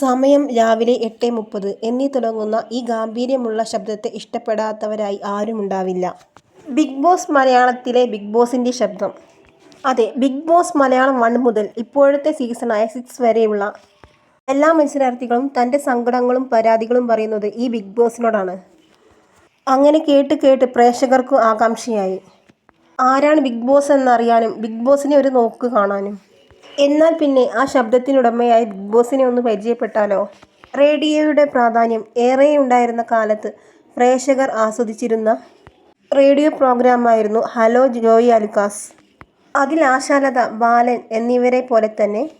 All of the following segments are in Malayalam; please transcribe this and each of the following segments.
സമയം രാവിലെ എട്ട് മുപ്പത് എന്നീ തുടങ്ങുന്ന ഈ ഗാംഭീര്യമുള്ള ശബ്ദത്തെ ഇഷ്ടപ്പെടാത്തവരായി ആരുമുണ്ടാവില്ല. ബിഗ് ബോസ് മലയാളത്തിലെ ബിഗ് ബോസിന്റെ ശബ്ദം. അതെ ബിഗ് ബോസ് മലയാളം വൺ മുതൽ ഇപ്പോഴത്തെ സീസണായ സിക്സ് വരെയുള്ള എല്ലാ മത്സരാർത്ഥികളും തന്റെ സങ്കടങ്ങളും പരാതികളും പറയുന്നത് ഈ ബിഗ് ബോസിനോടാണ്. അങ്ങനെ കേട്ട് കേട്ട് പ്രേക്ഷകർക്കും ആകാംക്ഷയായി. ആരാണ് ബിഗ് ബോസ് എന്നറിയാനും ബിഗ് ബോസിനെ ഒരു നോക്ക് കാണാനും. എന്നാൽ പിന്നെ ആ ശബ്ദത്തിനുടമയായി ബിഗ് ബോസിനെ ഒന്ന് പരിചയപ്പെട്ടാലോ. റേഡിയോയുടെ പ്രാധാന്യം ഏറെയുണ്ടായിരുന്ന കാലത്ത് പ്രേക്ഷകർ ആസ്വദിച്ചിരുന്ന റേഡിയോ പ്രോഗ്രാമായിരുന്നു ഹലോ ജോയി അലുക്കാസ് അതിൽ ആശാലത, ബാലൻ എന്നിവരെ പോലെ തന്നെ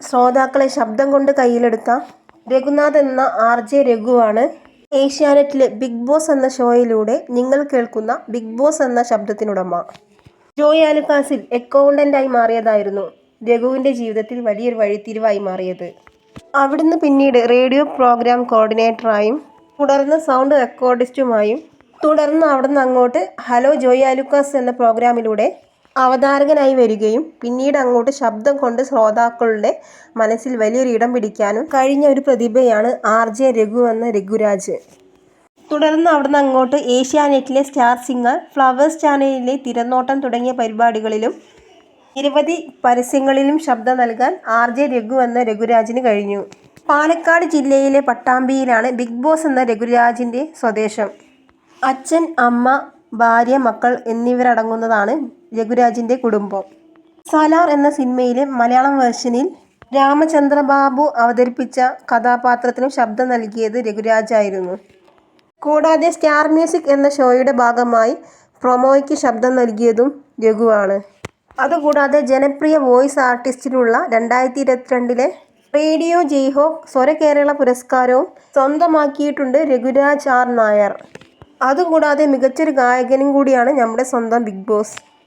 ശ്രോതാക്കളെ ശബ്ദം കൊണ്ട് കയ്യിലെടുത്ത രഘുനാഥ് എന്ന ആർ. ജെ. രഘുവാണ് ഏഷ്യാനെറ്റിലെ ബിഗ് ബോസ് എന്ന ഷോയിലൂടെ നിങ്ങൾ കേൾക്കുന്ന ബിഗ് ബോസ് എന്ന ശബ്ദത്തിനുടമ. ജോയി അലുക്കാസിൽ അക്കൗണ്ടന്റായി മാറിയതായിരുന്നു രഘുവിന്റെ ജീവിതത്തിൽ വലിയൊരു വഴിത്തിരിവായി മാറിയത്. അവിടുന്ന് പിന്നീട് റേഡിയോ പ്രോഗ്രാം കോർഡിനേറ്ററായും തുടർന്ന് സൗണ്ട് റെക്കോർഡിസ്റ്റുമായും തുടർന്ന് അവിടുന്ന് അങ്ങോട്ട് ഹലോ ജോയി അലുക്കാസ് എന്ന പ്രോഗ്രാമിലൂടെ അവതാരകനായി വരികയും പിന്നീട് അങ്ങോട്ട് ശബ്ദം കൊണ്ട് ശ്രോതാക്കളുടെ മനസ്സിൽ വലിയൊരു ഇടം പിടിക്കാനും കഴിഞ്ഞ ഒരു പ്രതിഭയാണ് ആർ. ജെ. രഘു എന്ന രഘുരാജ്. തുടർന്ന് അവിടുന്ന് അങ്ങോട്ട് ഏഷ്യാനെറ്റിലെ സ്റ്റാർ സിംഗർ, ഫ്ലവേഴ്സ് ചാനലിലെ തിരനോട്ടം തുടങ്ങിയ പരിപാടികളിലും നിരവധി പരസ്യങ്ങളിലും ശബ്ദം നൽകാൻ ആർ. ജെ. രഘു എന്ന രഘുരാജിന് കഴിഞ്ഞു. പാലക്കാട് ജില്ലയിലെ പട്ടാമ്പിയിലാണ് ബിഗ് ബോസ് എന്ന രഘുരാജിന്റെ സ്വദേശം. അച്ഛൻ, അമ്മ, ഭാര്യ, മക്കൾ എന്നിവരടങ്ങുന്നതാണ് രഘുരാജിന്റെ കുടുംബം. സലാർ എന്ന സിനിമയിലെ മലയാളം വേർഷനിൽ രാമചന്ദ്രബാബു അവതരിപ്പിച്ച കഥാപാത്രത്തിനും ശബ്ദം നൽകിയത് രഘുരാജായിരുന്നു. കൂടാതെ സ്റ്റാർ മ്യൂസിക് എന്ന ഷോയുടെ ഭാഗമായി പ്രൊമോയ്ക്ക് ശബ്ദം നൽകിയതും രഘുവാണ്. അതുകൂടാതെ ജനപ്രിയ വോയിസ് ആർട്ടിസ്റ്റിനുള്ള രണ്ടായിരത്തി ഇരുപത്തിരണ്ടിലെ റേഡിയോ ജയ്ഹോ സ്വരകേരള പുരസ്കാരവും സ്വന്തമാക്കിയിട്ടുണ്ട് രഘുരാജ് ആർ. നായർ. അതുകൂടാതെ മികച്ചൊരു ഗായകനും കൂടിയാണ് നമ്മുടെ സ്വന്തം ബിഗ് ബോസ്.